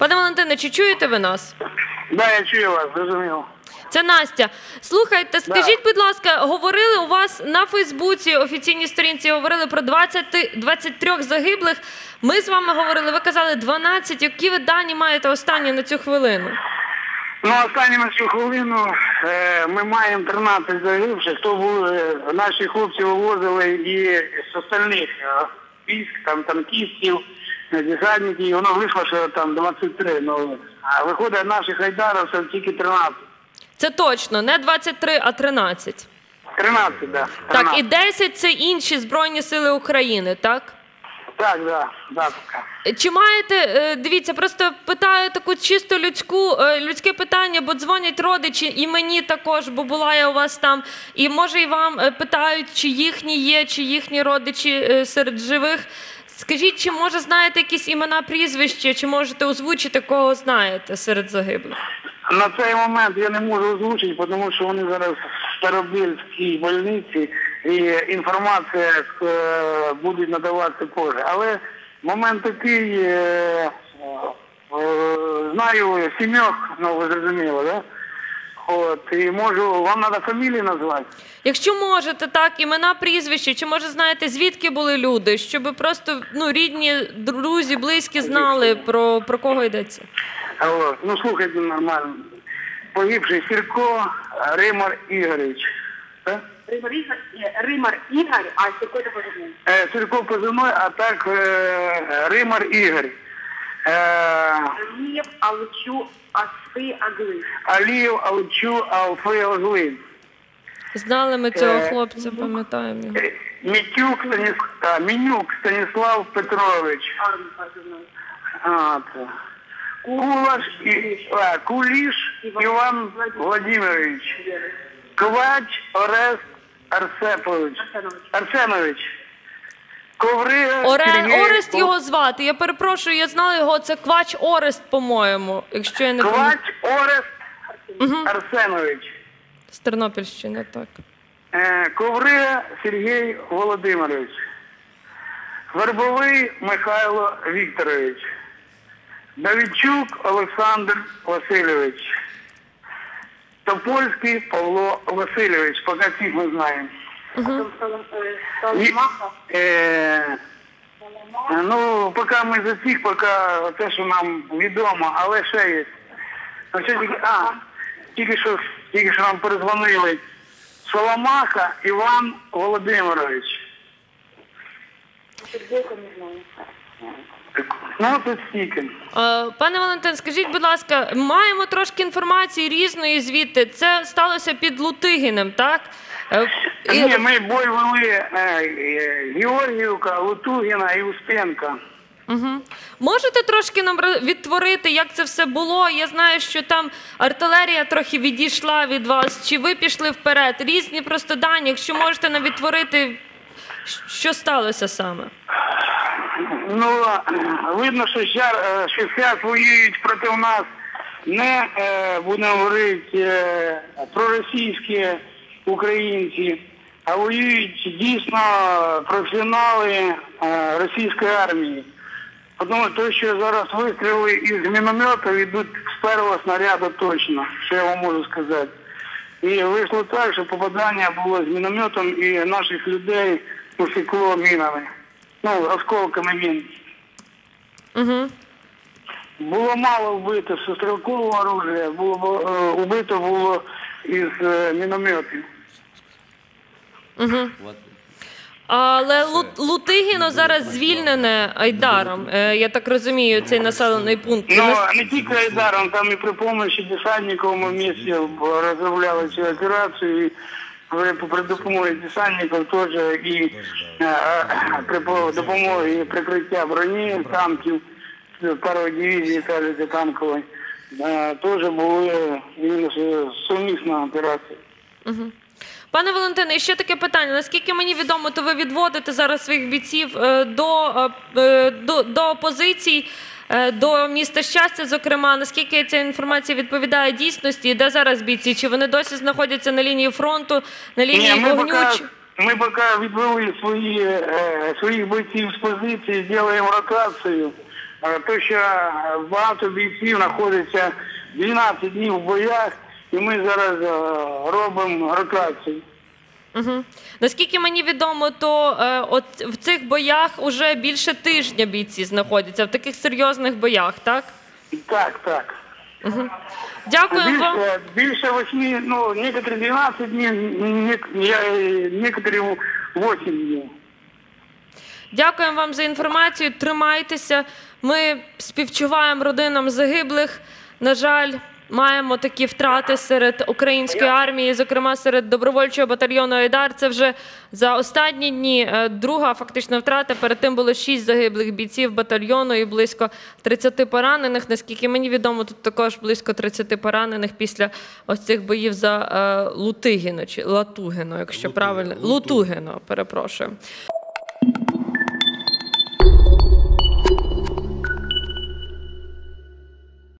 Пане Валентине, чи чуєте ви нас? Да, я чую вас, зрозумів. Це Настя. Слухайте, скажіть, будь ласка, говорили у вас на Фейсбуці офіційній сторінці говорили про 20, 23 загиблих. Ми з вами говорили, ви казали 12. Які ви дані маєте останні на цю хвилину? Ну, останні на цю хвилину е, ми маємо 13 загибших, то були, наші хлопці вивозили і з остальних е, військ, там танкістів, е, десантників, і воно вийшло, що там 23, ну, а виходить наших айдаровців тільки 13. Це точно, не 23, а 13. 13, да. Так, і 10 це інші Збройні Сили України, так? Так, да, да. Чи маєте, е, дивіться, просто питаю таку чисто людську, е, людське питання, бо дзвонять родичі і мені також, бо була я у вас там. І може і вам е, питають, чи їхні є, чи їхні родичі серед живих. Скажіть, чи може знаєте якісь імена, прізвища, чи можете озвучити, кого знаєте серед загиблих? На цей момент я не можу озвучити, тому що вони зараз в Старобільській больниці і інформація е, буде надаватися позже. Але момент такий, е, е, знаю сімьох, ну ви зрозуміли, да? От, і можу, вам треба фамілії назвати? Якщо можете, так, імена, прізвища, чи може знаєте, звідки були люди, щоб просто ну, рідні, друзі, близькі знали про, про кого йдеться? От, ну слухайте нормально. Погибший Сірко Римар Ігорович. Так? Римар, Игорь, э, Римар Игорь, а какой то позывной? Е, Сірко позивной, а так е, Римар Ігор. Е, Алиев, Алчу, Асфы, Аглы. Аліїв, Алчу, Алфи, Озлин. Знали ми цього Е, хлопця, пам'ятаємо. його. Е, Мітюк, Станіс... а, Мінюк Станіслав Петрович. Армий позывной. А, це. Кулаш, і, а, Куліш Іван Владимирович. Ковач Орест Арсепович. Арсенович. Арсенович. Коврига Оре... Сергій Орест його звати. Я перепрошую, я знала його. Це Квач Орест, по-моєму, якщо я не. Ковач Орест Арсенович. З Тернопільщини, так. Е, Коврига Сергій Володимирович. Вербовий Михайло Вікторович. Давідчук Олександр Васильович. Топольський Павло Васильович. Поки цих ми знаємо. Потом Солом- э, Соломаха. е, ну, поки ми за цих, поки те, що нам відомо, але ще є. Що тільки, а, тільки що, тільки що нам перезвонили. Соломаха Іван Володимирович. Сердейко не знаю. Ну, тут стільки. Е, Пане Валентин, скажіть, будь ласка, маємо трошки інформації різної звідти. Це сталося під Лутигінем, так? Е, і- Ні, ми бой вели е, Георгіївка, Лутугіна і Успенка. Угу. Можете трошки нам відтворити, як це все було? Я знаю, що там артилерія трохи відійшла від вас, чи ви пішли вперед? Різні просто дані. Якщо можете нам відтворити, що сталося саме? Ну, видно, що зараз, зараз воюють проти нас не, е, будемо говорити, е, проросійські українці, а воюють дійсно професіонали е, російської армії. Тому що, що зараз вистріли із мінометів йдуть з першого снаряду точно, що я вам можу сказати. І вийшло так, що попадання було з мінометом і наших людей посікло мінами. Ну, осколками мін. Угу. Було мало вбито з стрілкового оружия, було е, убито було із е, мінометів. Угу. Але Лу- Лутигіно зараз звільнене Айдаром. Е, Я так розумію, цей населений пункт. Ну, не тільки Айдаром, там і при допомозі десантників ми розробляли цю операцію. І при, при допомозі десантників теж і е, е, при по- допомозі прикриття броні, танків, першої дивізії кажете, танкової, е, теж були сумісна операція. Пане Валентине, і ще таке питання. Наскільки мені відомо, то ви відводите зараз своїх бійців до, до, до позицій, е, до міста щастя, зокрема, наскільки ця інформація відповідає дійсності, де зараз бійці? Чи вони досі знаходяться на лінії фронту, на лінії Ні, ми вогню? поки, ми поки відвели свої, е, своїх бойців з позиції, зробимо ротацію. е, то що е, багато бійців знаходиться 12 днів в боях, і ми зараз е, робимо ротацію. Угу. Наскільки мені відомо, то е, от в цих боях уже більше тижня бійці знаходяться в таких серйозних боях, так? Так, так. Дякую вам. Більше, більше 8, ну, некоторі 12 днів, не- я- некоторі 8 днів. Дякуємо вам за інформацію. Тримайтеся. Ми співчуваємо родинам загиблих. На жаль, маємо такі втрати серед української армії, зокрема серед добровольчого батальйону Айдар. Це вже за останні дні е, друга фактично втрата. Перед тим було шість загиблих бійців батальйону і близько 30 поранених. Наскільки мені відомо, тут також близько 30 поранених після ось цих боїв за е, Лутигіно чи Латугино, якщо Лутугино, правильно. Лутугино, перепрошую.